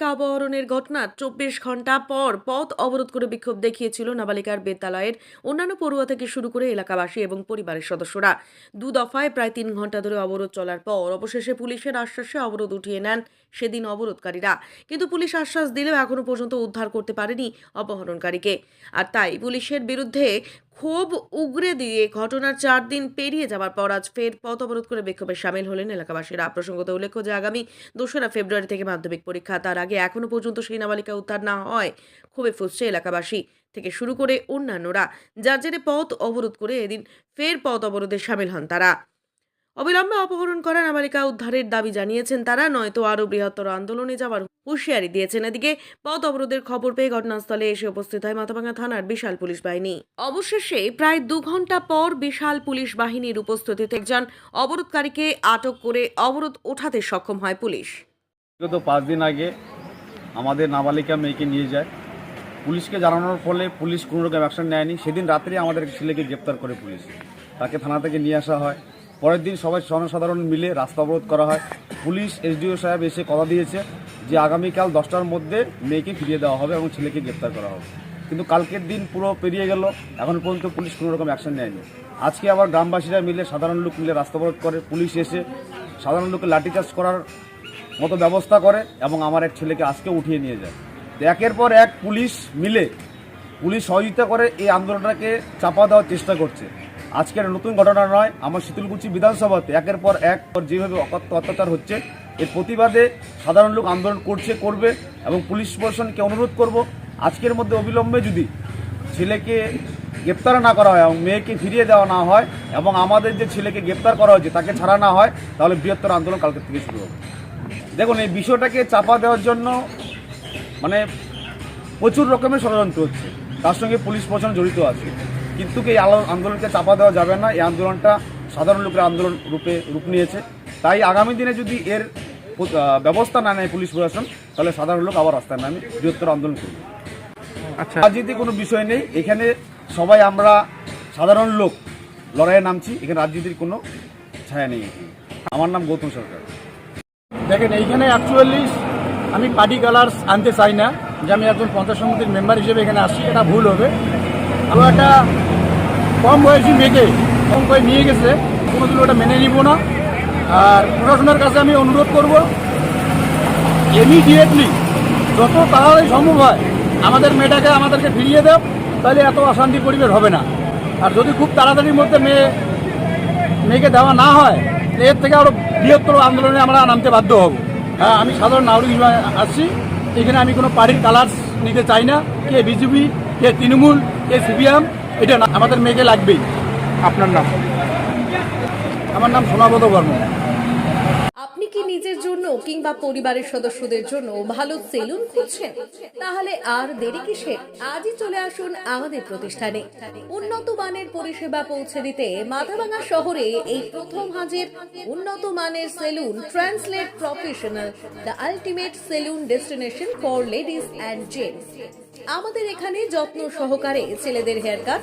তৎক্ষণাৎ চব্বিশ ঘণ্টা পর পথ অবরোধ করে বিক্ষোভ দেখিয়েছিল নাবালিকার বিদ্যালয়ের অন্যান্য পড়ুয়া থেকে শুরু করে এলাকাবাসী এবং পরিবারের সদস্যরা। দু দফায় প্রায় তিন ঘণ্টা ধরে অবরোধ চলার পর অবশেষে পুলিশের আশ্বাসে অবরোধ উঠিয়ে নেন সেদিন অবরোধকারীরা। কিন্তু পুলিশ আশ্বাস দিলেও এখনও পর্যন্ত উদ্ধার করতে পারেনি অপহরণকারীকে। আর তাই পুলিশের বিরুদ্ধে ক্ষোভ উগরে দিয়ে ঘটনার চার দিন পেরিয়ে যাওয়ার পর আজ ফের পথ অবরোধ করে বিক্ষোভে সামিল হলেন এলাকাবাসীরা। প্রসঙ্গত উল্লেখ্য যে, আগামী দোসরা ফেব্রুয়ারি থেকে মাধ্যমিক পরীক্ষা, তার আগে এখনও পর্যন্ত সেই নাবালিকা উদ্ধার না হয়, ক্ষোভে ফুসছে এলাকাবাসী থেকে শুরু করে অন্যান্যরা। যার জেরে পথ অবরোধ করে এদিন ফের পথ অবরোধে সামিল হন তারা। অবিলম্বে অপহরণ করা নাবালিকা উদ্ধারের দাবি জানিয়েছেন তারা, নয়তো আরও বৃহত্তর আন্দোলনে যাওয়ার হুঁশিয়ারি দিয়েছেন। এদিকে পথ অবরোধের খবর পেয়ে ঘটনাস্থলে এসে উপস্থিত হয় মাথাভাঙা থানার বিশাল পুলিশ বাহিনী। অবশেষে প্রায় দু ঘণ্টা পর বিশাল পুলিশ বাহিনীর উপস্থিতিতে একজন অবরোধকারীকে আটক করে অবরোধ ওঠাতে সক্ষম হয় পুলিশ। বিগত পাঁচ দিন আগে আমাদের নাবালিকা মেয়েকে নিয়ে যায়। পুলিশকে জানানোর ফলে পুলিশ কোনো রকম অ্যাকশন নেয়নি। সেদিন রাত্রে আমাদের ছেলেকে গ্রেপ্তার করে পুলিশ। তাকে থানা থেকে নিয়ে আসা হয়। পরের দিন সবাই জনসাধারণ মিলে রাস্তা অবরোধ করা হয়। পুলিশ, এসডিও সাহেব এসে কথা দিয়েছে যে আগামীকাল দশটার মধ্যে মেয়েকে ফিরিয়ে দেওয়া হবে এবং ছেলেকে গ্রেপ্তার করা হবে। কিন্তু কালকের দিন পুরো পেরিয়ে গেল, এখন পর্যন্ত পুলিশ কোনো রকম অ্যাকশন নেয়নি। আজকে আবার গ্রামবাসীরা মিলে সাধারণ লোক মিলে রাস্তা অবরোধ করে, পুলিশ এসে সাধারণ লোককে লাঠিচার্জ করার মতো ব্যবস্থা করে এবং আমার এক ছেলেকে আজকে উঠিয়ে নিয়ে যায়। তো একের পর এক পুলিশ মিলে, পুলিশ সহযোগিতা করে এই আন্দোলনটাকে চাপা দেওয়ার চেষ্টা করছে। আজকের নতুন ঘটনা নয়, আমার শীতলকুচি বিধানসভাতে একের পর এক পর যেভাবে অত্যাচার হচ্ছে, এর প্রতিবাদে সাধারণ লোক আন্দোলন করছে, করবে এবং পুলিশ প্রশাসনকে অনুরোধ করব, আজকের মধ্যে অবিলম্বে যদি ছেলেকে গ্রেপ্তার না করা হয় এবং মেয়েকে ফিরিয়ে দেওয়া না হয় এবং আমাদের যে ছেলেকে গ্রেপ্তার করা হয়েছে তাকে ছাড়া না হয়, তাহলে বৃহত্তর আন্দোলন কালকে থেকে শুরু হবে। দেখুন, এই বিষয়টাকে চাপা দেওয়ার জন্য মানে প্রচুর রকমের ষড়যন্ত্র হচ্ছে, তার সঙ্গে পুলিশ প্রশাসন জড়িত আছে। কিন্তু এই আন্দোলনকে চাপা দেওয়া যাবে না? এই আন্দোলনটা সাধারণ লোকের আন্দোলন রূপে রূপ নিয়েছে। তাই আগামী দিনে যদি এর ব্যবস্থা না নেয় পুলিশ প্রশাসন তাহলে সাধারণ লোক আবার রাস্তায় নামে বৃহত্তর আন্দোলন করবে। আচ্ছা। রাজনীতি কোনো বিষয় নেই। এখানে সবাই আমরা সাধারণ লোক লড়াইয়ে নামছি। এখানে রাজনীতির কোনো ছায়া নেই আমার নাম গৌতম সরকার। দেখেন এইখানে অ্যাকচুয়ালি আমি পার্টি কালার্স আনতে চাই না। যে আমি একজন পঞ্চায়েত সমিতির মেম্বার হিসেবে এখানে আসছি এটা ভুল হবে। আমরা একটা কম বয়সী মেয়েকে কম করে নিয়ে গেছে কোনোদিন ওটা মেনে নিব না। আর প্রশাসনের কাছে আমি অনুরোধ করব ইমিডিয়েটলি যত তাড়াতাড়ি সম্ভব হয় আমাদের মেয়েটাকে আমাদেরকে ফিরিয়ে দেব তাহলে এত অশান্তি পরিবেশ হবে না। আর যদি খুব তাড়াতাড়ির মধ্যে মেয়ে, মেয়েকে দেওয়া না হয় এর থেকে আরও বৃহত্তর আন্দোলনে আমরা নামতে বাধ্য হব। হ্যাঁ আমি সাধারণ নাগরিক হিসেবে আসছি, এখানে আমি কোনো পার্টির কালার্স নিতে চাই না। কে বিজেপি, কে তৃণমূল, কে সিপিএম এটা না আমাদের মেয়েকে লাগবেই। আপনার নাম? আমার নাম সোনাবত বর্মন। আপনি কি নিজের জন্য কিংবা পরিবারের সদস্যদের জন্য ভালো সেলুন খুঁজছেন? তাহলে আর দেরি কিসের? আজই চলে আসুন আমাদের প্রতিষ্ঠানে। উন্নত মানের পরিষেবা পৌঁছে দিতে মাথাভাঙা শহরে এই প্রথম হাজির উন্নত মানের salon translate professional the ultimate salon destination for ladies and gents. আমাদের এখানে যত্ন সহকারে ছেলেদের হেয়ার কাট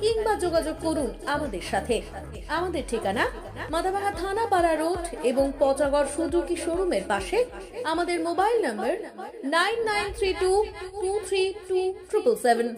কিংবা যোগাযোগ করুন আমাদের সাথে। আমাদের ঠিকানা মাথাভাঙা থানাপাড়া রোড এবং পচাগড় সুজুকি শোরুমের পাশে। আমাদের mobile number nine nine three two two three two triple seven.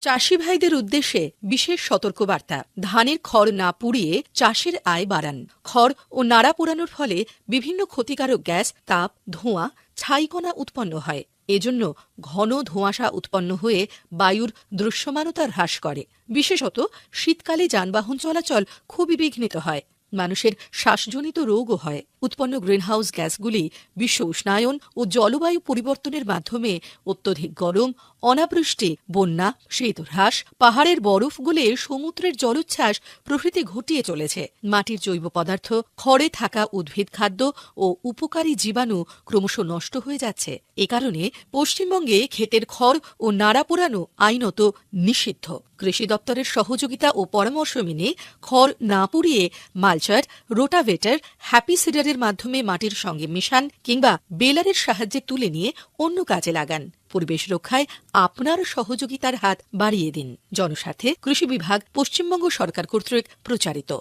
চাষি ভাইদের উদ্দেশ্যে বিশেষ সতর্কবার্তা। ধানের খড় না পুড়িয়ে চাষের আয় বাড়ান। খড় ও নাড়া পোড়ানোর ফলে বিভিন্ন ক্ষতিকারক গ্যাস, তাপ, ধোঁয়া, ছাইকণা উৎপন্ন হয়। এজন্য ঘন ধোঁয়াশা উৎপন্ন হয়ে বায়ুর দৃশ্যমানতা হ্রাস করে। বিশেষত শীতকালে যানবাহন চলাচল খুবই বিঘ্নিত হয়। মানুষের শ্বাসজনিত রোগও হয়। উৎপন্ন গ্রিনহাউস গ্যাসগুলি বিশ্ব উষ্ণায়ন ও জলবায়ু পরিবর্তনের মাধ্যমে অত্যধিক গরম অনাবৃষ্টি, বন্যা শীতহ্রাস পাহাড়ের বরফ গলে সমুদ্রের জলোচ্ছ্বাস প্রভৃতি ঘটিয়ে চলেছে। মাটির জৈব পদার্থ, খড়ে থাকা উদ্ভিদ খাদ্য ও উপকারী জীবাণু ক্রমশ নষ্ট হয়ে যাচ্ছে। এ কারণে পশ্চিমবঙ্গে ক্ষেতের খড় ও নাড়া পোড়ানো আইনত নিষিদ্ধ। কৃষি দপ্তরের সহযোগিতা ও পরামর্শ মেনে খড় না পুড়িয়ে মালচার, রোটাভেটার, হ্যাপি সিডারের মাধ্যমে মাটির সঙ্গে মিশান কিংবা বেলারের সাহায্যে তুলে নিয়ে অন্য কাজে লাগান। পরিবেশ রক্ষায় আপনার সহযোগিতার হাত বাড়িয়ে দিন। জনস্বার্থে কৃষি বিভাগ পশ্চিমবঙ্গ সরকার কর্তৃক প্রচারিত।